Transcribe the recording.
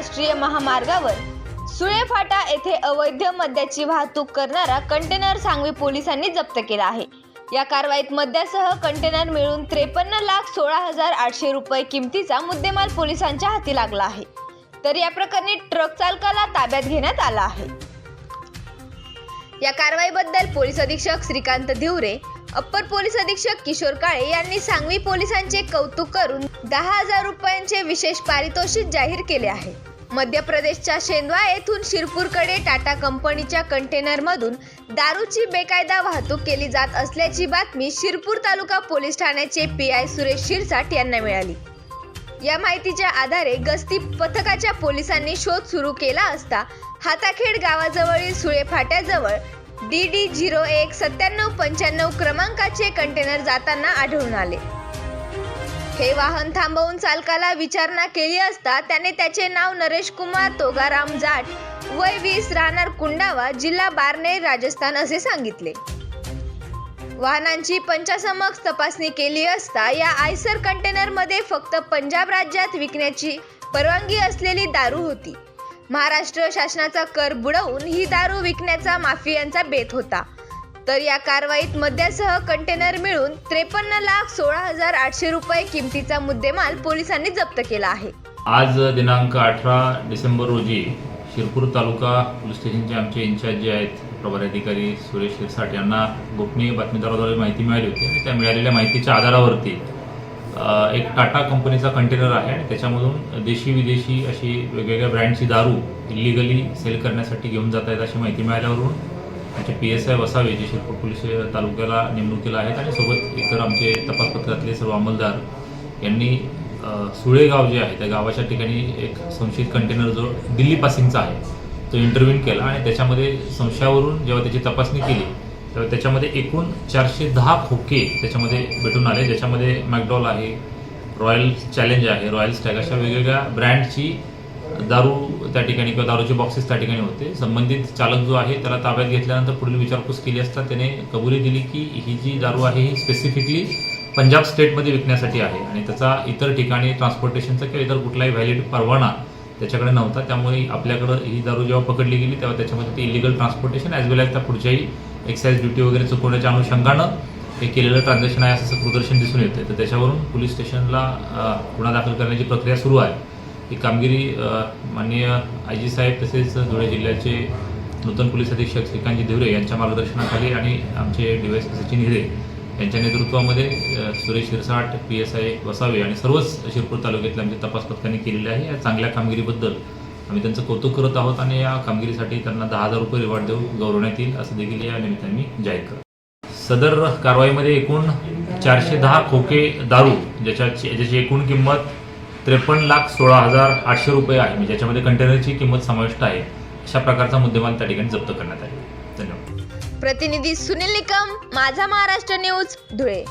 राष्ट्रीय महामार्गावर सुळेफाटा येथे अवैध मद्याची वाहतूक करणारा कंटेनर सांगवी पोलिसांनी जप्त केला आहे. या कारवाईत मद्यासह कंटेनर मिळून त्रेपन्न लाख सोळा हजार आठशे रुपये किमतीचा मुद्देमाल पोलिसांच्या हाती लागला आहे. तर या प्रकरणी ट्रक चालकाला ताब्यात घेण्यात आला आहे. या कारवाईबद्दल पोलीस अधीक्षक श्रीकांत धिवरे अप्पर पोलीस अधीक्षक किशोर काळे यांनी सांगवी पोलिसांचे कौतुक करून दहा हजार रुपयांचे विशेष पारितोषिक जाहीर केले आहे. मध्य प्रदेशच्या शेंदवा येथून शिरपूरकडे टाटा कंपनीच्या कंटेनरमधून दारूची बेकायदा वाहतूक केली जात असल्याची बातमी शिरपूर तालुका पोलीस ठाण्याचे पी आय सुरेश शिरसाट यांना मिळाली. या माहितीच्या आधारे गस्ती पथकाच्या पोलिसांनी शोध सुरू केला असता हाताखेड गावाजवळील सुळे फाट्याजवळ डी डी झिरो एक सत्त्याण्णव पंच्याण्णव क्रमांकाचे कंटेनर जाताना आढळून आले. हे वाहन थांबवून चालकाला विचारणा केली असता त्याने त्याचे नाव नरेश कुमार तोगाराम जाट वय वीस राहणार कुंडावा जिल्हा बारनेर राजस्थान असे सांगितले. वाहनांची पंचासमक्ष तपासणी केली असता या आयसर कंटेनरमध्ये फक्त पंजाब राज्यात विकण्याची परवानगी असलेली दारू होती. महाराष्ट्र शासनाचा कर बुडवून ही दारू विकण्याचा माफियांचा बेत होता. तर या कारवाईत मद्यासह कंटेनर मिळून त्रेपन्न लाख सोळा हजार आठशे रुपये किमतीचा मुद्देमाल पोलिसांनी जप्त केला आहे. आज दिनांक अठरा डिसेंबर रोजी शिरपूर तालुका पोलीस स्टेशनचे आमचे इन्चार्ज जे आहेत प्रभारी अधिकारी सुरेश शिरसाट यांना गोपनीय बातमीदाराद्वारे माहिती मिळाली होती आणि त्या मिळालेल्या माहितीच्या आधारावरती एक टाटा कंपनीचा कंटेनर आहे आणि त्याच्यामधून देशी विदेशी अशी वेगवेगळ्या ब्रँडची दारू इलिगली सेल करण्यासाठी घेऊन जात आहेत अशी माहिती मिळाल्यावरून आमचे पी एस आय वसावे जे शिरपूर पोलीस तालुक्याला नेमणुकीला आहेत आणि सोबत इतर आमचे तपास पथकातले सर्व अंमलदार यांनी सुळेगाव जे आहे त्या गावाच्या ठिकाणी एक संशयित कंटेनर जो दिल्ली पासिंगचा आहे तो इंटरव्ह्यून केला आणि त्याच्यामध्ये संशयावरून जेव्हा त्याची तपासणी केली तेव्हा त्याच्यामध्ये एकूण चारशे दहा खोके त्याच्यामध्ये भेटून आले ज्याच्यामध्ये मॅकडॉल आहे रॉयल चॅलेंज आहे रॉयल स्टॅग अशा वेगवेगळ्या ब्रँडची दारू त्या ठिकाणी किंवा दारूचे बॉक्सेस त्या ठिकाणी होते. संबंधित चालक जो आहे त्याला ताब्यात घेतल्यानंतर पुढील विचारपूस केली असता त्याने कबुली दिली की ही जी दारू आहे ही स्पेसिफिकली पंजाब स्टेटमध्ये विकण्यासाठी आहे आणि त्याचा इतर ठिकाणी ट्रान्सपोर्टेशनचा किंवा इतर कुठलाही व्हॅलिड परवाना त्याच्याकडे नव्हता. त्यामुळे आपल्याकडं ही दारू जेव्हा पकडली गेली तेव्हा त्याच्यामध्ये ते illegal transportation as well as त्या पुढच्याही एक्साईज ड्युटी वगैरे चुकवण्याच्या अनुषंगानं हे केलेलं ट्रान्झॅक्शन आहे असं प्रदर्शन दिसून येतं तर त्याच्यावरून पोलीस स्टेशनला गुन्हा दाखल करण्याची प्रक्रिया सुरू आहे. ही कामगिरी माननीय आय जी साहेब तसेच धुळे जिल्ह्याचे नूतन पोलीस अधीक्षक श्रीकांतजी देवरे यांच्या मार्गदर्शनाखाली आणि आमचे डी वाय सचिन हिरे यांच्या नेतृत्वामध्ये Suresh Shirsat P S I Vasave आणि सर्वच शिरपूर तालुक्यातल्या आमच्या तपास पथकांनी केलेले आहे. या चांगल्या कामगिरीबद्दल आम्ही त्यांचं कौतुक करत आहोत आणि या कामगिरीसाठी त्यांना दहा हजार रुपये रिवॉर्ड देऊन गौरवण्यात येईल असं देखील या निमित्ताने मी जाहीर करतो. सदर कारवाईमध्ये एकूण चारशे दहा खोके दारू ज्याच्या ज्याची एकूण किंमत त्रेपन्न लाख सोळा हजार आठशे रुपये आहे. म्हणजे ज्याच्यामध्ये कंटेनरची किंमत समाविष्ट आहे. अशा प्रकारचा मुद्देमाल त्या ठिकाणी जप्त करण्यात आले. धन्यवाद. प्रतिनिधी सुनील निकम माझा महाराष्ट्र न्यूज धुळे.